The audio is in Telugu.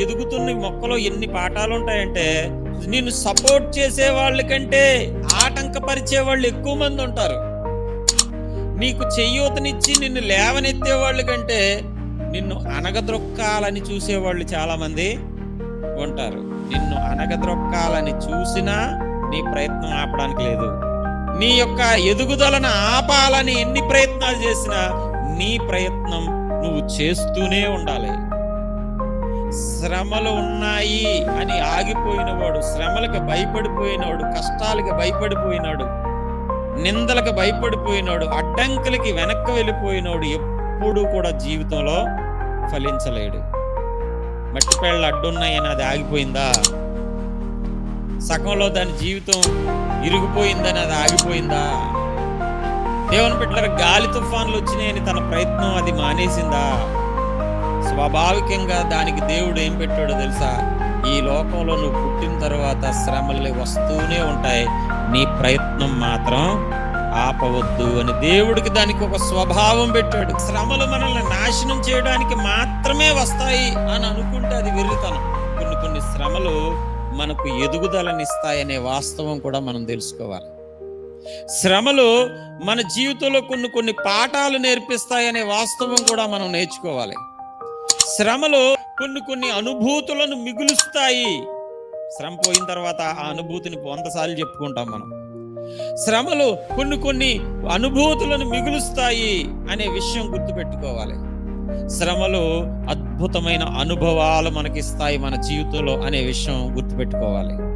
ఎదుగుతున్న మొక్కలో ఎన్ని పాఠాలు ఉంటాయంటే నిన్ను సపోర్ట్ చేసే వాళ్ళకంటే ఆటంకపరిచే వాళ్ళు ఎక్కువ మంది ఉంటారు. నీకు చెయ్యూతనిచ్చి నిన్ను లేవనెత్తే వాళ్ళ కంటే నిన్ను అనగద్రొక్కాలని చూసేవాళ్ళు చాలా మంది ఉంటారు. నిన్ను అనగద్రొక్కాలని చూసినా నీ ప్రయత్నం ఆపడానికి లేదు. నీ యొక్క ఎదుగుదలను ఆపాలని ఎన్ని ప్రయత్నాలు చేసినా నీ ప్రయత్నం నువ్వు చేస్తూనే ఉండాలి. శ్రమలు ఉన్నాయి అని ఆగిపోయినవాడు శ్రమలకు భయపడిపోయినవాడు కష్టాలకు భయపడిపోయినాడు నిందలకు భయపడిపోయినాడు అడ్డంకులకి వెనక్కి వెళ్ళిపోయినాడు ఎప్పుడూ కూడా జీవితంలో ఫలించలేడు. మట్టి పేళ్ళ అడ్డున్నాయని అది ఆగిపోయిందా? సగంలో దాని జీవితం ఇరిగిపోయిందని అది ఆగిపోయిందా? దేవుని బిడ్డల గాలి తుఫాన్లు వచ్చినాయని తన ప్రయత్నం అది మానేసిందా? స్వాభావికంగా దానికి దేవుడు ఏం పెట్టాడో తెలుసా? ఈ లోకంలో నువ్వు పుట్టిన తర్వాత శ్రమలు వస్తూనే ఉంటాయి. నీ ప్రయత్నం మాత్రం ఆపవద్దు అని దేవుడికి దానికి ఒక స్వభావం పెట్టాడు. శ్రమలు మనల్ని నాశనం చేయడానికి మాత్రమే వస్తాయి అని అనుకుంటే అది వెర్రితనం. కొన్ని కొన్ని శ్రమలు మనకు ఎదుగుదలనిస్తాయనే వాస్తవం కూడా మనం తెలుసుకోవాలి. శ్రమలు మన జీవితంలో కొన్ని కొన్ని పాఠాలు నేర్పిస్తాయనే వాస్తవం కూడా మనం నేర్చుకోవాలి. శ్రమలో కొన్ని కొన్ని అనుభూతులను మిగులుస్తాయి. శ్రమ పోయిన తర్వాత ఆ అనుభూతిని వందసార్లు చెప్పుకుంటాం మనం. శ్రమలు కొన్ని కొన్ని అనుభూతులను మిగులుస్తాయి అనే విషయం గుర్తుపెట్టుకోవాలి. శ్రమలు అద్భుతమైన అనుభవాలు మనకిస్తాయి మన జీవితంలో అనే విషయం గుర్తుపెట్టుకోవాలి.